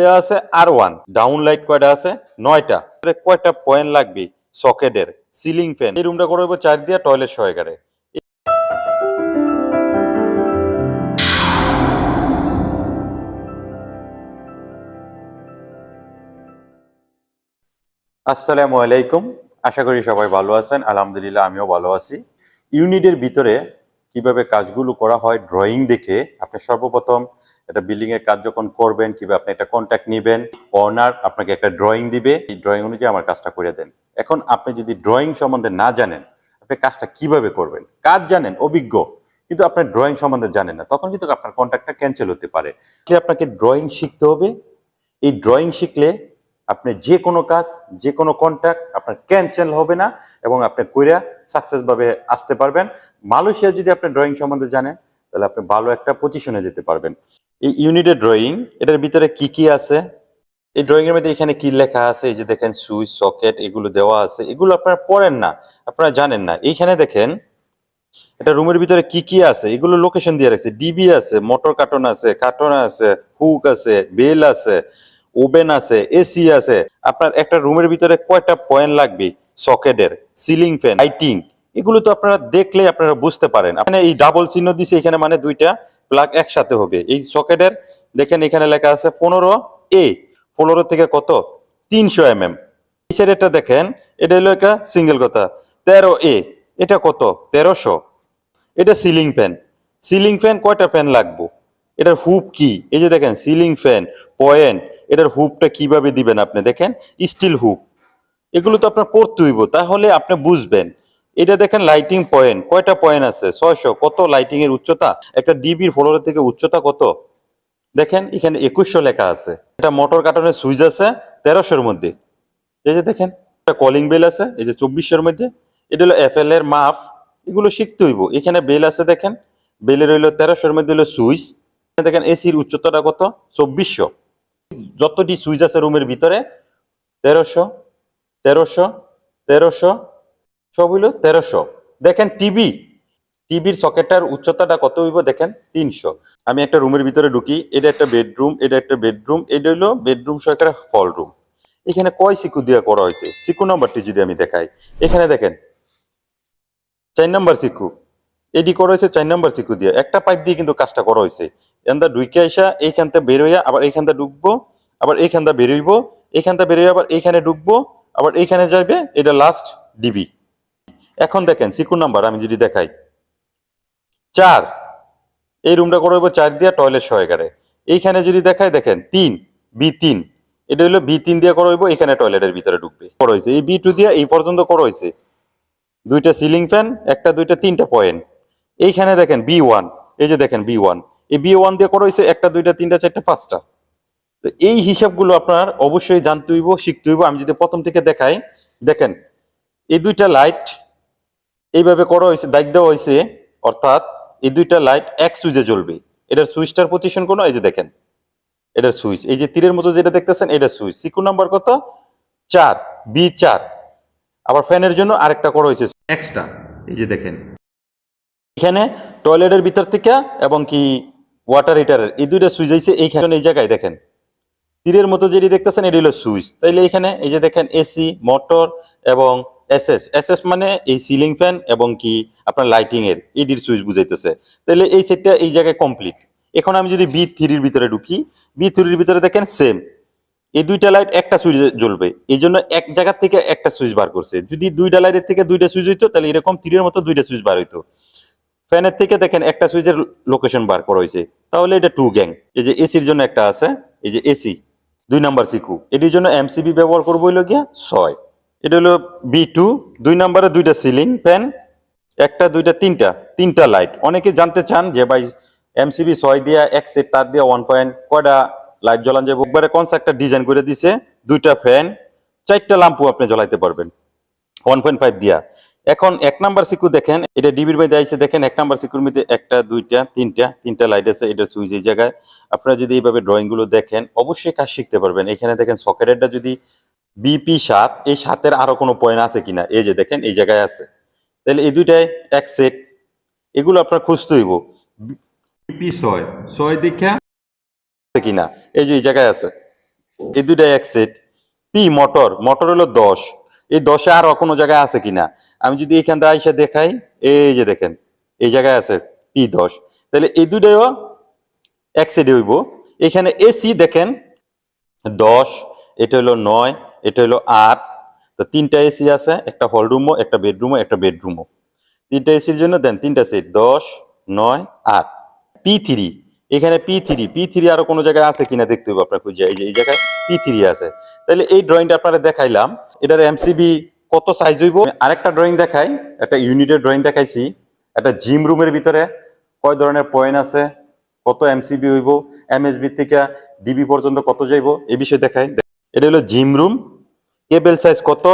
দেওয়া আছে আর one down light কয়টা আছে? নয়টা। কয়টা পয়েন্ট লাগবে? সকেটের সিলিং ফ্যান এই রুমটা করব চার দিয়া টয়লেট সহকারে। আসসালামু আলাইকুম। আশা করি সবাই ভালো আছেন। আলহামদুলিল্লাহ, আমিও ভালো আছি। ইউনিটের ভিতরে কীভাবে কাজগুলো করা হয় ড্রয়িং দেখে আপনি সর্বপ্রথম একটা বিল্ডিং এর কাজ যখন করবেন, কীভাবে আপনি একটা কন্ট্যাক্ট নেবেন অনার আপনাকে একটা ড্রয়িং দিবে, এই ড্রয়িং অনুযায়ী আমার কাজটা করে দেন। এখন আপনি যদি ড্রয়িং সম্বন্ধে না জানেন, আপনি কাজটা কীভাবে করবেন? কাজ জানেন, অভিজ্ঞ, কিন্তু আপনার ড্রয়িং সম্বন্ধে জানেন না, তখন কিন্তু আপনার কন্ট্যাক্টটা ক্যান্সেল হতে পারে। আপনাকে ড্রয়িং শিখতে হবে, এই ড্রয়িং শিখলে আপনি যে কোনো কাজ, যে কোনো কন্ট্যাক্ট আপনার ক্যান্সেল হবে না এবং আপনি কইরা সাকসেস ভাবে আসতে পারবেন। মালয়েশিয়া যদি আপনি ড্রয়িং সম্বন্ধে জানেন, তাহলে আপনি ভালো একটা পজিশনে যেতে পারবেন। এই ইউনিটের ড্রয়িং এটার ভিতরে কি কি আছে? এই ড্রয়িং এর মধ্যে এখানে কি লেখা আছে? এই যে দেখেন সুইচ সকেট, এগুলো দেওয়া আছে। এগুলো আপনারা পড়েন না, আপনারা জানেন না। এইখানে দেখেন, এটা রুমের ভিতরে কি কি আছে? এগুলো লোকেশন দিয়ে রাখছে। ডিবি আছে মোটর কার্টন আছে কার্টন আছে হুক আছে বেল আছে। ওভেন আছে, এসি আছে, আপনার একটা রুমের ভিতরে কয়টা পয়েন্ট লাগবে? সকেটের, সিলিং ফ্যান, লাইটিং, এগুলো তো আপনারা দেখলে আপনারা বুঝতে পারেন। আপনি এই ডাবল চিহ্ন দিছে, এখানে মানে দুইটা প্লাগ একসাথে হবে। এই সকেটের, দেখেন এখানে লেখা আছে পনেরো এ পনেরো থেকে কত? তিনশো এম এম এটা দেখেন, এটা হলো একটা সিঙ্গেল কথা। তেরো এ এটা কত? তেরোশো। এটা সিলিং ফ্যান। সিলিং ফ্যান কয়টা ফ্যান লাগবো? এটার হুপ কি? এই যে দেখেন, সিলিং ফ্যান, পয়েন্ট এটার হুপটা কীভাবে দিবেন আপনি? দেখেন স্টিল হুপ। এগুলো তো আপনার পড়তে হইব। তাহলে আপনি বুঝবেন। এটা দেখেন লাইটিং পয়েন্ট কয়টা পয়েন্ট আছে? ছয়শো। কত লাইটিং এর উচ্চতা? একটা ডিবির ফ্লোরের থেকে উচ্চতা কত? দেখেন, এখানে একুশশো লেখা আছে। এটা মোটর কাটনের সুইচ আছে তেরোশোর মধ্যে। এই যে দেখেন, একটা কলিং বেল আছে, এই যে চব্বিশশোর মধ্যে। এটা হলো এফ এল এর মাপ। এগুলো শিখতে হইব। এখানে বেল আছে দেখেন। বেলের হইল তেরোশোর মধ্যে হলো সুইচ দেখেন এসির উচ্চতাটা কত? চব্বিশশো। যতটি সুইচ আছে রুমের ভিতরে, তেরোশো তেরোশো তেরোশো, সব হইল তেরোশো। দেখেন টিভি টিভির সকেটটার উচ্চতাটা কত হইব দেখেন? তিনশো। আমি একটা রুমের ভিতরে ঢুকি, এটা একটা বেডরুম এটা একটা বেডরুম এটা হইল বেডরুম সহকারে ফল রুম এখানে কয় সিকু দিয়ে করা হয়েছে? সিকু নাম্বারটি যদি আমি দেখাই। এখানে দেখেন, চার নাম্বার সিকু। এডি করা হয়েছে চার নাম্বার সিকু দিয়ে। একটা পাইপ দিয়ে কিন্তু কাজটা করা হয়েছে। এখানটা ঢুকে আসা এইখানটা বের হইয়া আবার এইখানটা ঢুকবো, আবার এইখানটা বেরোইবো এইখানটা বেরোয় আবার এইখানে ঢুকবো, আবার এইখানে যাইবে, এটা লাস্ট ডিবি এখন দেখেন, সিকু নাম্বার আমি যদি দেখাই। চার। এই রুমটা করব চার দিয়া টয়লেট সহকারে এইখানে যদি দেখায় দেখেন, তিন বি তিন। এটা হলো বি তিন দিয়ে করা হইব, এখানে টয়লেটের ভিতরে ঢুকবে। করা হয়েছে এই বি টু দিয়ে এই পর্যন্ত করা হয়েছে দুইটা সিলিং ফ্যান, একটা, দুইটা, তিনটা পয়েন্ট। এইখানে দেখেন বি ওয়ান এই যে দেখেন বি ওয়ান এই বি ওয়ান দিয়ে করা হয়েছে একটা, দুইটা, তিনটা, চারটা, পাঁচটা। তো এই হিসাবগুলো আপনার অবশ্যই জানতে হইব, শিখতে হইব। আমি যদি প্রথম থেকে দেখাই, দেখেন, এই দুইটা লাইট এইভাবে করা হয়েছে দায়িত্ব দেওয়া হয়েছে অর্থাৎ এই দুইটা লাইট এক সুইচে জ্বলবে। এটার সুইচটার পজিশন কোনো? এই যে দেখেন, এটার সুইচ। এই যে তীরের মতো যেটা দেখতেছেন এটা সুইচ। সিকু নাম্বার কত? চার বি চার। আবার ফ্যানের জন্য আরেকটা করা হয়েছে এক্সট্রা এই যে দেখেন এখানে টয়লেটের ভিতর থেকে এবং কি ওয়াটার হিটারের এই দুইটা সুইচ আইছে এইখানে এই জায়গায় দেখেন। তীরের মতো যেটি দেখতেছেন, এটি হলো সুইচ তাইলে এখানে এই যে দেখেন এসি মোটর এবং এসএস এসএস মানে এই সিলিং ফ্যান এবং কি আপনার লাইটিং এর। এডির সুইচ বুঝাইতেছে। তাহলে এই সেটটা এই জায়গায় কমপ্লিট এখন আমি যদি বি থ্রির ভিতরে ঢুকি বি থ্রির ভিতরে দেখেন সেম এই দুইটা লাইট একটা সুইচ জ্বলবে। এই জন্য এক জায়গার থেকে একটা সুইচ বার করছে। যদি দুইটা লাইটের থেকে দুইটা সুইচ হইতো তাহলে এরকম তীরের মতো দুইটা সুইচ বার হইতো। ফ্যানের থেকে দেখেন একটা সুইচের লোকেশন বার করা হয়েছে। তাহলে এটা টু গ্যাং এই যে এসির জন্য একটা আছে, এই যে এসি দুই নাম্বার সিকু এটির জন্য এমসিবি ব্যবহার করব হইল গিয়া ছয়। এটা হলো বি টু দুই নাম্বারে দুইটা সিলিং ফ্যান একটা, দুইটা, তিনটা তিনটা লাইট অনেকে জানতে চান যে ভাই এমসিবি ছয় দিয়া, এক সেট তার দিয়া ওয়ান পয়েন্ট কয়টা লাইট জ্বলান যাবে? একবারে কোন একটা ডিজাইন করে দিছে, দুইটা ফ্যান চারটা লাম্পু আপনি জ্বলাইতে পারবেন। ওয়ান পয়েন্ট ফাইভ দিয়া। এখন এক নাম্বার সিকু দেখেন, এটা ডিবির মধ্যে আইসে দেখেন, এক নাম্বার সিকুর মধ্যে একটা, দুইটা, তিনটা তিনটা লাইট আছে, এটা সুইচ এই জায়গায়। আপনারা যদি এইভাবে ড্রয়িংগুলো দেখেন, অবশ্যই কাজ শিখতে পারবেন। এখানে দেখেন সকেটেরটা যদি বিপি সাত এই সাতের আরও কোনো পয়েন্ট আছে কিনা? এই যে দেখেন, এই জায়গায় আছে। তাহলে এই দুইটাই এক সেট এগুলো আপনার খুঁজতে হইব। বিপি ছয় ছয় দীক্ষা কিনা? এই যে এই জায়গায় আছে। এই দুইটা এক সেট পি মোটর মোটর হলো দশ। এই দশে আর কোনো জায়গায় আছে কিনা? আমি যদি এখান থেকে আইসা দেখাই, এই যে দেখেন, এই জায়গায় আছে পি দশ। তাহলে এই দুটাও এক সেটে হইব। এখানে এসি দেখেন, দশ, এটা হলো নয়, এটা হলো আট। তো তিনটা এসি আছে, একটা হলরুমও একটা বেডরুমও একটা বেডরুমও তিনটা এসির জন্য দেন তিনটা সেট দশ, নয়, আট। পি থ্রি এখানে পি থ্রি পি থ্রি আরও কোনো জায়গায় আছে কিনা দেখতে হবে আপনার খুঁজে। এই যে, এই জায়গায় পি থ্রি আছে। তাহলে এই ড্রয়িংটা আপনারা দেখাইলাম। এটার এমসিবি কত সাইজ হইব? আরেকটা ড্রয়িং দেখাই, একটা ইউনিটের ড্রয়িং দেখাইছি। একটা জিম রুমের ভিতরে কয় ধরনের পয়েন্ট আছে, কত এমসিবি হইব এমএসবি থেকে ডিবি পর্যন্ত কত যাইব, এ বিষয়ে দেখাই। এটা হলো জিম রুম কেবল সাইজ কত,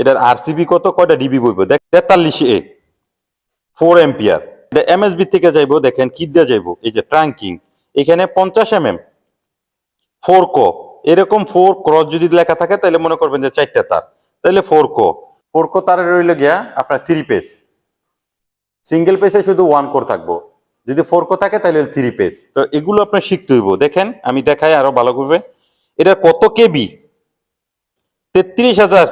এটার আরসিবি কত, কয়টা ডিবি বইব? দেখ, তেতাল্লিশ এ ফোর এম্পিয়ার এটা এমএসবি থেকে যাইবো, দেখেন কি দিয়ে যাইব, এই যে ট্রাঙ্কিং এখানে পঞ্চাশ এম এম ফোর কো। এরকম ফোর ক্রস যদি লেখা থাকে, তাহলে মনে করবেন যে চারটা তার। তাহলে ফোর কো ফোর কো তার রইল গিয়া আপনার থ্রি পেস সিঙ্গেল পেসে শুধু ওয়ান কোর থাকব। যদি ফোর কো থাকে তাহলে থ্রি পেস তো এগুলো আপনার শিখতে হইব। দেখেন, আমি দেখাই আরও ভালো করবে। এটা কত কেবি? তেত্রিশ হাজার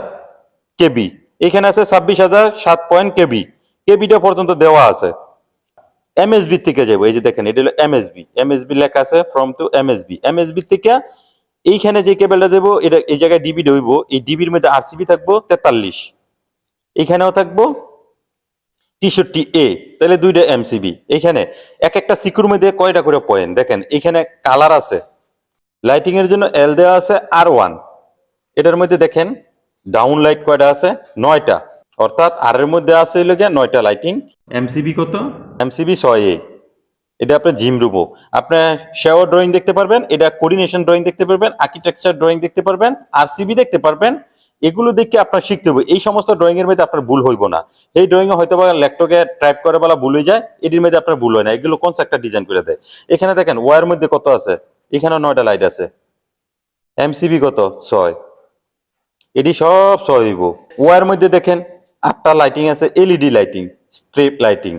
কেবি। এখানে আছে ছাব্বিশ হাজার সাত পয়েন্ট কেবি। কেবিটা পর্যন্ত দেওয়া আছে। এমএসবি থেকে যাব এই যে দেখেন, এটা হলো এমএসবি এমএসবি লেখা আছে ফ্রম টু এমএসবি এমএসবি থেকে এইখানে যে কেবলটা দেবো এটা এই জায়গায় ডিবি হইব এই ডিবির মধ্যে আরসিবি থাকব তেতাল্লিশ। এখানেও থাকব তেষট্টি এ তাহলে দুইটা এমসিবি। এখানে এক একটা সিকুর মধ্যে কয়টা করে পয়েন্ট? দেখেন এখানে কালার আছে লাইটিং এর জন্য এল দেওয়া আছে আর ওয়ান। এটার মধ্যে দেখেন ডাউন লাইট কয়টা আছে? নয়টা। অর্থাৎ আর এর মধ্যে আছে হলো গিয়ে নয়টা লাইটিং। এমসিবি কত? এমসিবি ছয় এ এটা আপনার জিম রুমও আপনার শেওয়ার ড্রয়িং দেখতে পারবেন, এটা কোর্ডিনেশন ড্রয়িং দেখতে পারবেন আর্কিটেকচার ড্রয়িং দেখতে পারবেন আর সিবি দেখতে পারবেন। এগুলো দেখে আপনার শিখতে হবে। এই সমস্ত ড্রয়িং এর মধ্যে আপনার ভুল হইব না। এই ড্রয়িং এ হয়তো বা ল্যাপটপে টাইপ করে বেলা ভুল হয়ে যায়, এটির মধ্যে আপনার ভুল হয় না। এগুলো কোন একটা ডিজাইন করে দেয়? এখানে দেখেন ওয়ার মধ্যে কত আছে? এখানে নয়টা লাইট আছে। এমসিবি কত? ছয়। এটি সব ছয় হইব। ওয়ার মধ্যে দেখেন, আটটা লাইটিং আছে LED lighting strip lighting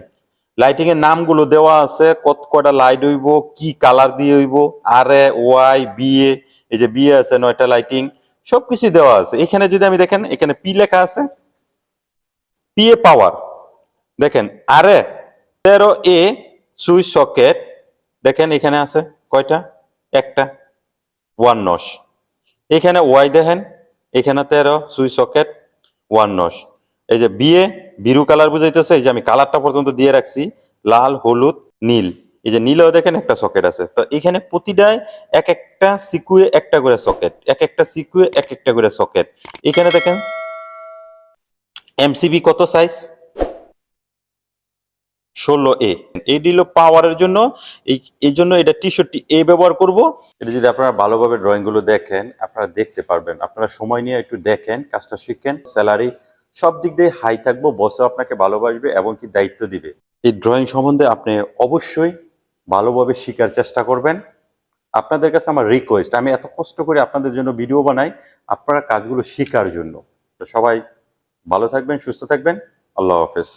lighting এর নামগুলো দেওয়া আছে, কত কয়টা লাইট হইব, কি কালার দিয়ে হইব আর এ ওয়াই বি এ এই যে বি আছে, নয়টা লাইটিং সবকিছু দেওয়া আছে। এখানে যদি আমি দেখেন, এখানে পি লেখা আছে পি এ পাওয়ার দেখেন আর এ তেরো এ সুইচ সকেট, দেখেন এখানে আছে কয়টা? একটা ওয়ান নশ এখানে ওয়াই দেখেন, এখানে তেরো, সুইচ সকেট ওয়ান নশ এই যে বিয়ে বিরু কালার বুঝাইতেছে, এই যে আমি কালারটা পর্যন্ত দিয়ে রাখছি, লাল, হলুদ, নীল। এই যে নীলও দেখেন একটা সকেট আছে। তো এখানে প্রতিটায় এক একটা সিকুয়ে একটা করে সকেট এক একটা সিকুয়ে এক একটা করে সকেট এখানে দেখেন এমসিবি কত সাইজ ষোলো এ এই দিল পাওয়ারের জন্য, এই জন্য এটা টি এ ব্যবহার করব। এটা যদি আপনারা ভালোভাবে ড্রয়িংগুলো দেখেন, আপনারা দেখতে পারবেন। আপনারা সময় নিয়ে একটু দেখেন, কাজটা শিখেন। স্যালারি সব দিক দিয়ে হাই থাকব বসও আপনাকে ভালোবাসবে এবং কি দায়িত্ব দিবে। এই ড্রয়িং সম্বন্ধে আপনি অবশ্যই ভালোভাবে শেখার চেষ্টা করবেন। আপনাদের কাছে আমার রিকোয়েস্ট আমি এত কষ্ট করে আপনাদের জন্য ভিডিও বানাই আপনারা কাজগুলো শেখার জন্য। তো সবাই ভালো থাকবেন, সুস্থ থাকবেন। আল্লাহ হাফেজ।